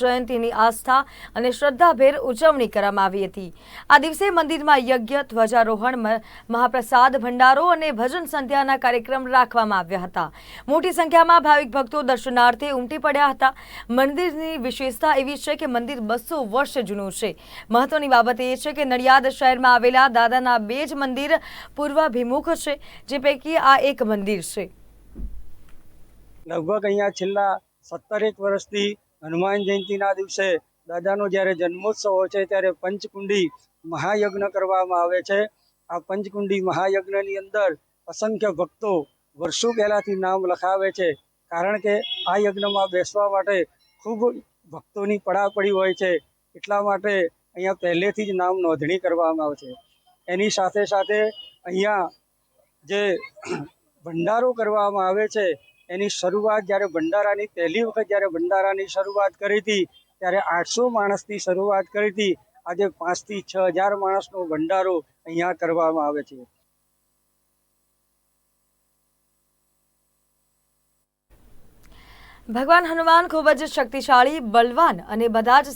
જયંતીની આસ્થા અને શ્રદ્ધાભેર ઉજવણી કરવામાં આવી હતી. આ દિવસે મંદિરમાં યજ્ઞ, ધ્વજારોહણ મહાપ્રસાદ, ભંડારો અને ભજન સંધ્યાના કાર્યક્રમ રાખવામાં આવ્યા હતા. મોટી સંખ્યામાં ભાવિક ભક્તો દર્શનાર્થે ઉમટી પડ્યા હતા. મંદિરની વિશેષતા એવી છે કે મંદિર બસો વર્ષ જૂનું છે. મહત્વની બાબત એ છે કે નડિયાદ શહેરમાં આવેલા દાદાના બે જ મંદિર પૂર્વાભિમુખ છે, જે પૈકી આ એક મંદિર છે. લગભગ અહીંયા છેલ્લા સત્તરેક વર્ષથી હનુમાન જયંતિના દિવસે દાદાનો જ્યારે જન્મોત્સવ હોય છે, ત્યારે પંચકુંડી મહાયજ્ઞ કરવામાં આવે છે. આ પંચકુંડી મહાયજ્ઞની અંદર અસંખ્ય ભક્તો વર્ષો પહેલાંથી નામ લખાવે છે. કારણ કે આ યજ્ઞમાં બેસવા માટે ખૂબ ભક્તોની પડાપડી હોય છે. એટલા માટે અહીંયા પહેલેથી જ નામ નોંધણી કરવામાં આવે છે. એની સાથે સાથે અહીંયા જે ભંડારો કરવામાં આવે છે એની શરૂઆત જ્યારે ભંડારાની, પહેલી વખત જ્યારે ભંડારાની શરૂઆત કરી હતી, ત્યારે આઠસો માણસની શરૂઆત કરી હતી. આજે પાંચથી છ હજાર માણસનો ભંડારો અહીંયા કરવામાં આવે છે. ભગવાન હનુમાન ખૂબ જ શક્તિશાળી, બલવાન અને બધા જ